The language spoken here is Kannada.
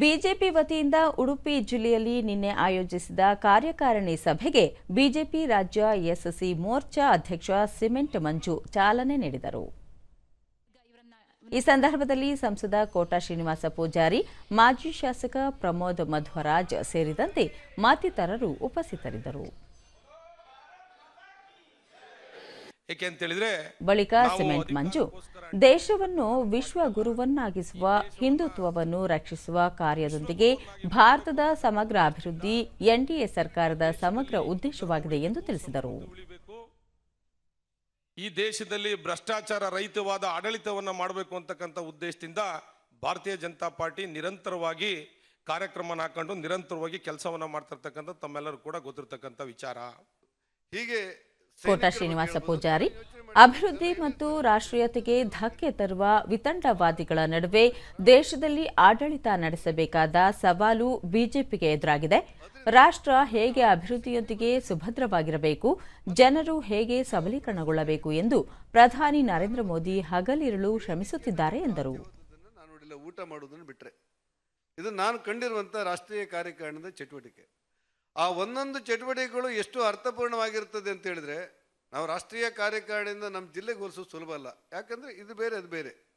ಬಿಜೆಪಿ ವತಿಯಿಂದ ಉಡುಪಿ ಜಿಲ್ಲೆಯಲ್ಲಿ ನಿನ್ನೆ ಆಯೋಜಿಸಿದ ಕಾರ್ಯಕಾರಿಣಿ ಸಭೆಗೆ ಬಿಜೆಪಿ ರಾಜ್ಯ ಎಸ್ಎಸ್ಸಿ ಮೋರ್ಚಾ ಅಧ್ಯಕ್ಷ ಸಿಮೆಂಟ್ ಮಂಜು ಚಾಲನೆ ನೀಡಿದರು. ಈ ಸಂದರ್ಭದಲ್ಲಿ ಸಂಸದ ಕೋಟಾ ಶ್ರೀನಿವಾಸ ಪೂಜಾರಿ, ಮಾಜಿ ಶಾಸಕ ಪ್ರಮೋದ್ ಮಧ್ವರಾಜ್ ಸೇರಿದಂತೆ ಮತ್ತಿತರರು ಉಪಸ್ಥಿತರಿದ್ದರು ಏಕೆ ಅಂತ ಹೇಳಿದ್ರೆ ಬಳಿಕ ಸಿಮೆಂಟ್ ಮಂಜು ದೇಶವನ್ನು ವಿಶ್ವ ಗುರುವನ್ನಾಗಿಸುವ ಹಿಂದುತ್ವವನ್ನು ರಕ್ಷಿಸುವ ಕಾರ್ಯದೊಂದಿಗೆ ಭಾರತದ ಸಮಗ್ರ ಅಭಿವೃದ್ಧಿ ಎನ್ಡಿಎ ಸರ್ಕಾರದ ಸಮಗ್ರ ಉದ್ದೇಶವಾಗಿದೆ ಎಂದು ತಿಳಿಸಿದರು. ಈ ದೇಶದಲ್ಲಿ ಭ್ರಷ್ಟಾಚಾರ ರಹಿತವಾದ ಆಡಳಿತವನ್ನ ಮಾಡಬೇಕು ಅಂತಕ್ಕಂಥ ಉದ್ದೇಶದಿಂದ ಭಾರತೀಯ ಜನತಾ ಪಾರ್ಟಿ ನಿರಂತರವಾಗಿ ಕಾರ್ಯಕ್ರಮನ ಹಾಕೊಂಡು ನಿರಂತರವಾಗಿ ಕೆಲಸವನ್ನ ಮಾಡ್ತಿರ್ತಕ್ಕಂಥ ತಮ್ಮೆಲ್ಲರೂ ಕೂಡ ಗೊತ್ತಿರ್ತಕ್ಕಂಥ ವಿಚಾರ. ಹೀಗೆ ಕೋಟಾ ಶ್ರೀನಿವಾಸ ಪೂಜಾರಿ. ಅಭಿವೃದ್ಧಿ ಮತ್ತು ರಾಷ್ಟ್ರೀಯತೆಗೆ ಧಕ್ಕೆ ತರುವ ವಿತಂಡವಾದಿಗಳ ನಡುವೆ ದೇಶದಲ್ಲಿ ಆಡಳಿತ ನಡೆಸಬೇಕಾದ ಸವಾಲು ಬಿಜೆಪಿಗೆ ಎದುರಾಗಿದೆ. ರಾಷ್ಟ್ರ ಹೇಗೆ ಅಭಿವೃದ್ಧಿಯೊಂದಿಗೆ ಸುಭದ್ರವಾಗಿರಬೇಕು, ಜನರು ಹೇಗೆ ಸಬಲೀಕರಣಗೊಳ್ಳಬೇಕು ಎಂದು ಪ್ರಧಾನಿ ನರೇಂದ್ರ ಮೋದಿ ಹಗಲಿರುಳು ಶ್ರಮಿಸುತ್ತಿದ್ದಾರೆ ಎಂದರು. ಊಟ ಮಾಡೋದನ್ನು ಬಿಟ್ಟರೆ ಇದು ನಾನು ಕಂಡಿರುವಂತಹ ರಾಷ್ಟ್ರೀಯ ಕಾರ್ಯಕಾರಣದ ಚಟುವಟಿಕೆ. ಆ ಒಂದೊಂದು ಚಟುವಟಿಕೆಗಳು ಎಷ್ಟು ಅರ್ಥಪೂರ್ಣವಾಗಿರ್ತದೆ ಅಂತ ಹೇಳಿದ್ರೆ, ನಾವು ರಾಷ್ಟ್ರೀಯ ಕಾರ್ಯಕಾರಿಣಿಯಿಂದ ನಮ್ಮ ಜಿಲ್ಲೆಗೆ ಹೋಲಿಸೋದು ಸುಲಭ ಅಲ್ಲ. ಯಾಕಂದ್ರೆ ಇದು ಬೇರೆ, ಅದು ಬೇರೆ.